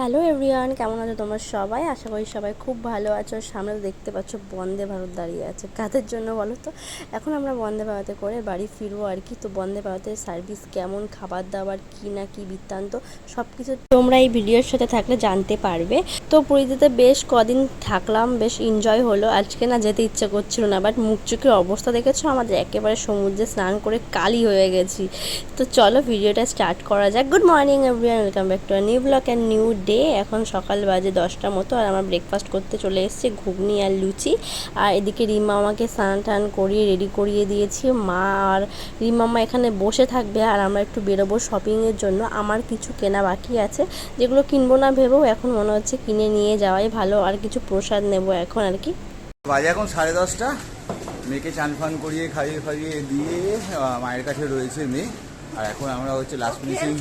Hello everyone, কেমন আছো তোমরা সবাই? আশা করি সবাই খুব ভালো আছো। সামনে দেখতে পাচ্ছ বন্দে ভারত দাঁড়িয়ে আছে। কাদের জন্য বলো তো? এখন আমরা বন্দে ভারতে করে বাড়ি ফিরবো আর কি। তো বন্দে ভারতের সার্ভিস কেমন, খাবার দাবার, কি না কি বৃত্তান্ত সব কিছু তোমরা এই ভিডিওর সাথে থাকলে জানতে পারবে। তো পুরীতে বেশ কদিন থাকলাম, বেশ এনজয় হলো। আজকে না যেতে ইচ্ছে করছিল না বাট মুখ চোখের অবস্থা দেখেছ? আমাদের একেবারে সমুদ্রে স্নান করে কালি হয়ে গেছি। তো চলো ভিডিওটা স্টার্ট করা যাক। Good morning everyone welcome back to new vlog and new day এখন সকাল বাজে দশটা মতো আর আমরা ব্রেকফাস্ট করতে চলে এসেছি ঘুগনি আর লুচি। আর এদিকে রিমা আমাকে স্নান টান করিয়ে রেডি করিয়ে দিয়েছি। মা আর রিমাম্মা এখানে বসে থাকবে আর আমরা একটু বেরোবো শপিংয়ের জন্য। আমার কিছু কেনা বাকি আছে যেগুলো কিনবো না ভেবেও এখন মনে হচ্ছে কিনে নিয়ে যাওয়াই ভালো। আর কিছু প্রসাদ নেব এখন আর কি। বাজে এখন সাড়ে দশটা। মেয়েকে চান ফান করিয়ে খাইয়ে খাইয়ে দিয়ে মায়ের কাছে রয়েছে মেয়ে। আর এখন আমরা হচ্ছে last finishing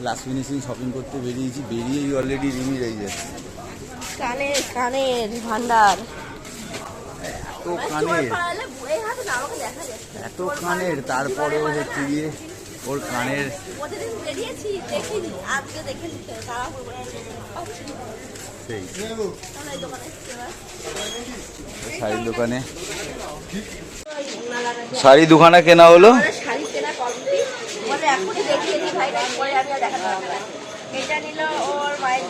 last finishing shopping করতে বেরিয়েছি বেরিয়েই অলরেডি রিমি রয়ে যাচ্ছে কানের কানের ভান্ডার এত কানের এত কানের তারপরেও হচ্ছে গিয়ে ওর কানের। সেই। শাড়ির দোকানে। শাড়ি দোকানে কেনা হলো শাড়ি কেনা কমপ্লিট বলে এখনই দেখিয়ে দিই ভাই পরে আমি আর দেখাতে পারব না এটা নিল ওর মায়ের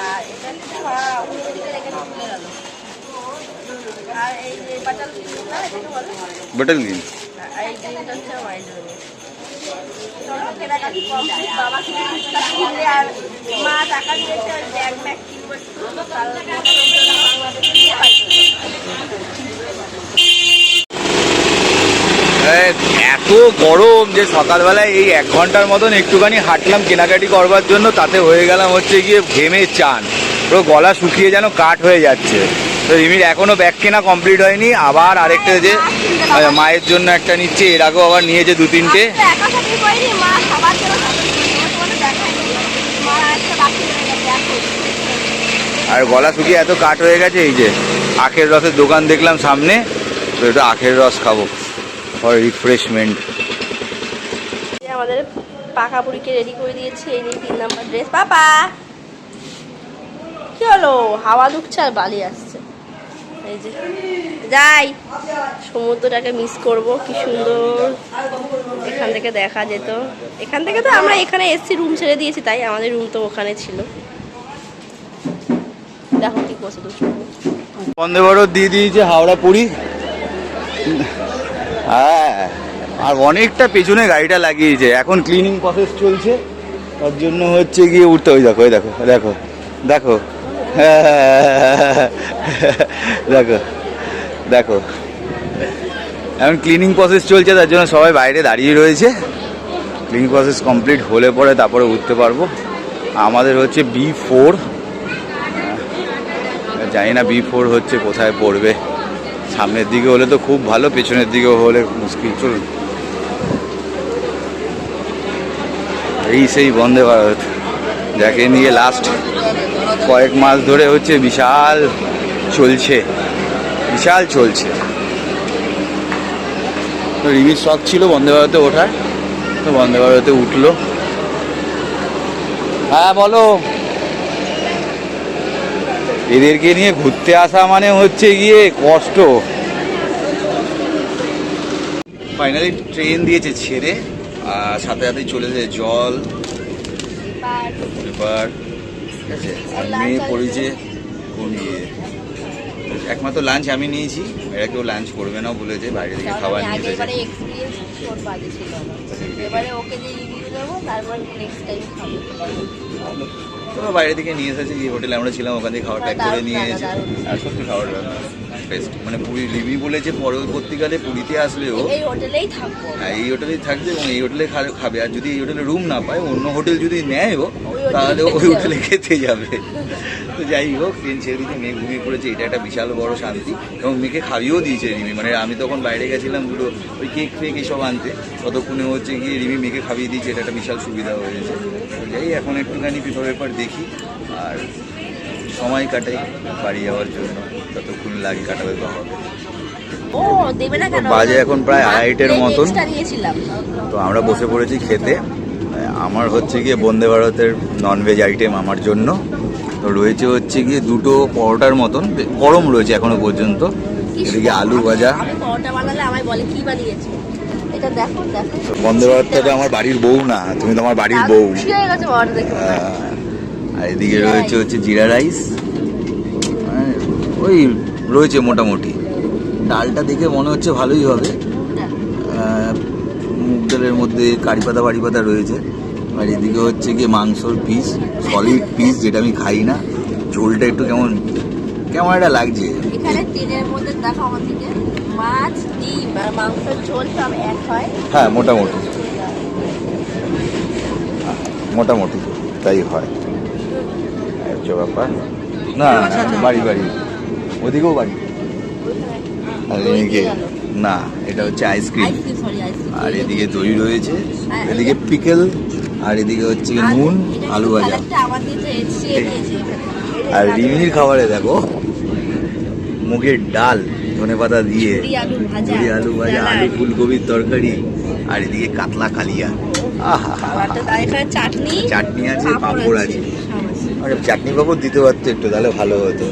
আর এটা আর এই গ্রিন বাবা মা টাকা দিয়েছে একটু কাল বাংলাদেশে নিয়ে এত গরম যে সকালবেলায় এই এক ঘণ্টার মতন একটুখানি হাঁটলাম কেনাকাটি করবার জন্য তাতে হয়ে গেলাম হচ্ছে গিয়ে ঘেমে চান। পুরো গলা শুকিয়ে যেন কাঠ হয়ে যাচ্ছে। তো রিমির এখনও ব্যাগ কেনা কমপ্লিট হয়নি আবার আরেকটা যে মায়ের জন্য একটা নিচ্ছে এর আগেও আবার নিয়েছে দু তিনটে। আর গলা শুকিয়ে এত কাঠ হয়ে গেছে এই যে আখের রসের দোকান দেখলাম সামনে তো এটা আখের রস খাব। ফর রিফ্রেশমেন্ট এই আমাদের পাকা পুরিকে রেডি করে দিয়েছি। এই নিয়ে তিন নাম্বার ড্রেস পাপা! কি হলো? হাওয়া ঢুকছে আর বালি আসছে। এই যে যাই সমুদ্রটাকে মিস করব। কি সুন্দর। এখান থেকে দেখা যেত। এখান থেকে তো আমরা এখানে এসছি রুম ছেড়ে দিয়েছি তাই আমাদের রুম তো ওখানে ছিল। দেখো কি করছে বন্দে ভারত দিয়ে দিয়েছে হাওড়া পুরী। হ্যাঁ। আর অনেকটা পেছনে গাড়িটা লাগিয়েছে। এখন ক্লিনিং প্রসেস চলছে। তার জন্য হচ্ছে গিয়ে উঠতে ওই দেখো ওই দেখো দেখো দেখো। দেখো দেখো। এখন ক্লিনিং প্রসেস চলছে, তার জন্য সবাই বাইরে দাঁড়িয়ে রয়েছে। ক্লিনিং প্রসেস কমপ্লিট হলে পরে তারপরে উঠতে পারব। আমাদের হচ্ছে বি ফোর জানি না বি ফোর হচ্ছে কোথায় পড়বে। সামনের দিকে হলে তো খুব ভালো, পেছনের দিকে হলে মুশকিল। চলুন। এই সেই বন্দে ভারত, যাকে নিয়ে লাস্ট কয়েক মাস ধরে হচ্ছে বিশাল চলছে বিশাল চলছে। তো রিমির শখ ছিল বন্দে ভারতে ওঠার, তো বন্দে ভারতে উঠল। হ্যাঁ বলো। এদেরকে নিয়ে ঘুরতে আসা মানে হচ্ছে গিয়ে কষ্ট। ফাইনালি ট্রেন দিয়েছে ছেড়ে আর সাথে সাথেই চলে যায় জল পেপার ঠিক আছে? আর মেয়ে পড়েছে ঘুমিয়ে একমাত্র লাঞ্চ আমি নিয়েছি এরা কেউ লাঞ্চ করবে না বলেছে বাইরে থেকে খাবার নিয়ে এসেছে। তারপর নেক্সট টাইম খাব। বাইরে থেকে নিয়ে এসেছি যে হোটেলে আমরা ছিলাম ওখান থেকে খাবার প্যাক করে নিয়ে এসেছি আর সত্যি খাবার বেস্ট মানে পুরী লিবি বলেছে পরবর্তীকালে পুরীতে আসলেও এই হোটেলেই থাকব। হ্যাঁ এই হোটেলেই থাকবে এবং এই হোটেলে খাবে আর যদি এই হোটেলে রুম না পায় অন্য হোটেল যদি নেয়ও তাহলে ওই হোটেলে খেতে যাবে। তো যাই হোক ট্রেন ছেড়ে দিতে মেয়ে ঘুমিয়ে পড়েছে এটা একটা বিশাল বড় শান্তি। এবং মেয়েকে খাইয়েও দিয়েছে রিমি। মানে আমি তখন বাইরে গেছিলাম দুটো ওই কেক ফেক এসব আনতে। ততক্ষণে হচ্ছে গিয়ে রিমি মেয়েকে খাইয়ে দিয়েছে এটা একটা বিশাল সুবিধা হয়েছে তো যাই এখন একটুখানি পেপার পেপার দেখি আর সময় কাটাই বাড়ি যাওয়ার জন্য। ততক্ষণ লাগে কাটাবে বা হবে। বাজে এখন প্রায় আড়াইটের মতন। তো আমরা বসে পড়েছি খেতে। আমার হচ্ছে গিয়ে বন্দে ভারতের ননভেজ আইটেম আমার জন্য। তো রয়েছে হচ্ছে গিয়ে দুটো পরোটার মতন গরম রয়েছে এখনও পর্যন্ত। এদিকে আলু ভাজা। বন্দে ভারতটা তো আমার বাড়ির বউ না তুমি তো আমার বাড়ির বউ। হয়ে। হয়। আর এদিকে রয়েছে হচ্ছে জিরা রাইস মানে ওই রয়েছে মোটামুটি। ডালটা দেখে মনে হচ্ছে ভালোই হবে। মুগ ডালের মধ্যে কারি পাতা বাড়ি পাতা রয়েছে। আর এদিকে হচ্ছে গিয়ে মাংসর পিস সলিড পিস যেটা আমি খাই না। ঝোলটা একটু কেমন কেমন একটা লাগছে। এখানে টিনের মধ্যে দেখো আমার মাছ ডিম আর মাংসের ঝোল সব এক হয়। হ্যাঁ মোটামুটি। মোটামুটি তাই হয়। হচ্ছে ব্যাপার। না বাড়ি বাড়ি। ওদিকেও বাড়ি। আর এদিকে না এটা হচ্ছে আইসক্রিম আর এদিকে দই রয়েছে এদিকে পিকেল আর এদিকে হচ্ছে নুন আলু ভাজা। আর রিমির খাবারে দেখো মুগের ডাল ধনে পাতা দিয়ে ঝুরি আলু ভাজা আলু ফুলকপির তরকারি আর এদিকে কাতলা কালিয়া। চাটনি চাটনি আছে পাঁপড় আছে। আরে চাটনি পাঁপড় দিতে পারতো একটু তাহলে ভালো হতো।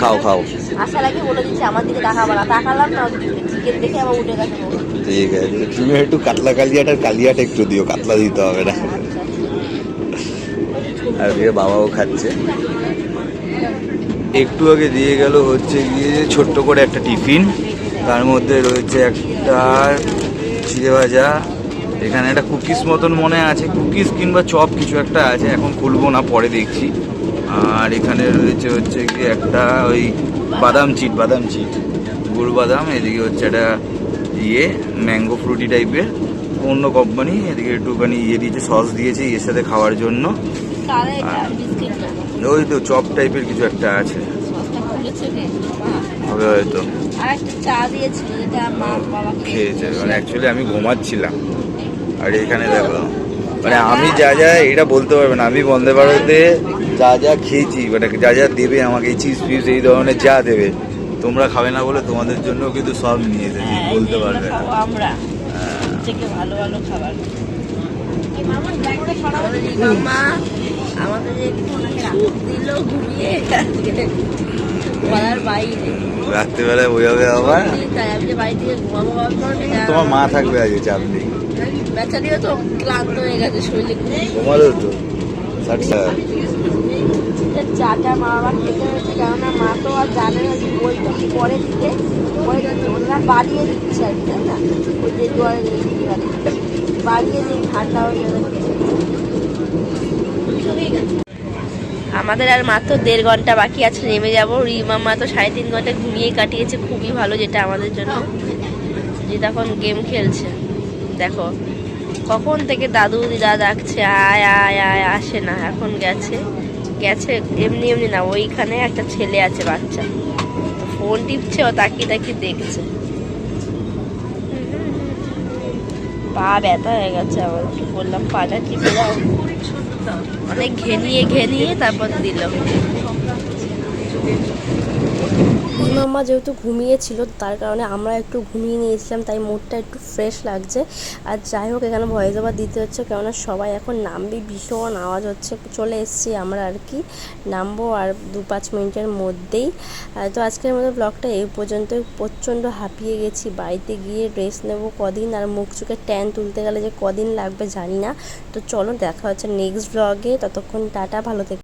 খাও, খাও। আসার আগে বলে দিচ্ছে আমার দিকে তাকাবো না। তাকালাম না চিকেন দেখে আবার উঠে গেছে। ঠিক আছে তুমি একটু কাতলা কালিয়াটা কালিয়াটা একটু দিও কাতলা দিতে হবে না। আর দিয়ে বাবাও খাচ্ছে। একটু আগে দিয়ে গেল হচ্ছে গিয়ে ছোট্ট করে একটা টিফিন। তার মধ্যে রয়েছে একটা চিড়ে ভাজা এখানে একটা কুকিজ মতন মনে আছে। কুকিজ কিংবা চপ কিছু একটা আছে এখন খুলবো না পরে দেখছি। আর এখানে রয়েছে হচ্ছে কি একটা ওই বাদাম চিট বাদাম চিট। গুড় বাদাম এদিকে হচ্ছে একটা ইয়ে ম্যাঙ্গো ফ্রুটি টাইপের। অন্য কোম্পানি এদিকে একটুখানি ইয়ে দিয়েছে সস দিয়েছে এর সাথে খাওয়ার জন্য। ওই তো চপ টাইপের কিছু একটা আছে। হবে হয়তো। খেয়েছে। মানে অ্যাকচুয়ালি আমি ঘুমাচ্ছিলাম। আর এখানে দেখো। মানে আমি যা যা এটা বলতে পারবে না। আমি বন্দে ভারতে যা যা খেয়েছি মানে যা যা দেবে আমাকে চিজ ফিজ এই ধরনের যা দেবে তোমরা খাবে না বলে তোমাদের জন্য কিন্তু সব নিয়ে এসেছি হ্যাঁ, বলতে পারবে না। আমরা। ভালো ভালো খাবার। রাত্রিবেলায় বোঝাবে আবার? তোমার মা থাকবে আজকে চাপ নেই। বেচারিও তো ক্লান্ত হয়ে গেছে শরীরে। তোমারও তো ষাট চা টা মা বাবা খেতে হয়েছে কেননা মা তো আর জানে না যে বইটা পরে দিতে। পরে ওনারা বাড়িয়ে দিচ্ছে আর কি তাই না? ওই যে দুয়ারে বাড়িয়ে দিই ঠান্ডা হয়ে যাবে। আমাদের আর মাত্র দেড় ঘণ্টা বাকি আছে নেমে যাব। রিমামা তো সাড়ে তিন ঘণ্টা ঘুমিয়ে কাটিয়েছে খুবই ভালো যেটা আমাদের জন্য। যেটা এখন গেম খেলছে। দেখো, কখন থেকে দাদু দিদা ডাকছে, আয় আয় আয়, আসে না, এখন গেছে। গেছে এমনি এমনি না, ওইখানে একটা ছেলে আছে বাচ্চা। ফোন টিপছে, ও তাকিয়ে তাকিয়ে দেখছে। পা ব্যথা হয়ে গেছে আবার, কি বললাম পাটা টিপে দাও। অনেক ঘেনিয়ে ঘেনিয়ে তারপর দিল। মাম্মা যেহেতু ঘুমিয়েছিল, তার কারণে আমরা একটু ঘুমিয়ে নিয়েছিলাম, তাই মুডটা একটু ফ্রেশ লাগছে। আর যাই হোক, এখানে ভয়েস ওভার দিতে হচ্ছে, কেননা সবাই এখন নামবি, ভীষণ আওয়াজ হচ্ছে, চলে এসেছি আমরা আর কি। নামবো আর দু পাঁচ মিনিটের মধ্যেই। তো আজকের মতো ব্লগটা এই পর্যন্ত প্রচণ্ড হাঁপিয়ে গেছি, বাড়িতে গিয়ে ড্রেস নেব কদিন, আর মুখ চোখে ট্যান তুলতে গেলে যে কদিন লাগবে জানি না। তো চলো, দেখা হচ্ছে নেক্সট ব্লগে ততক্ষণ টাটা, ভালো থেকে।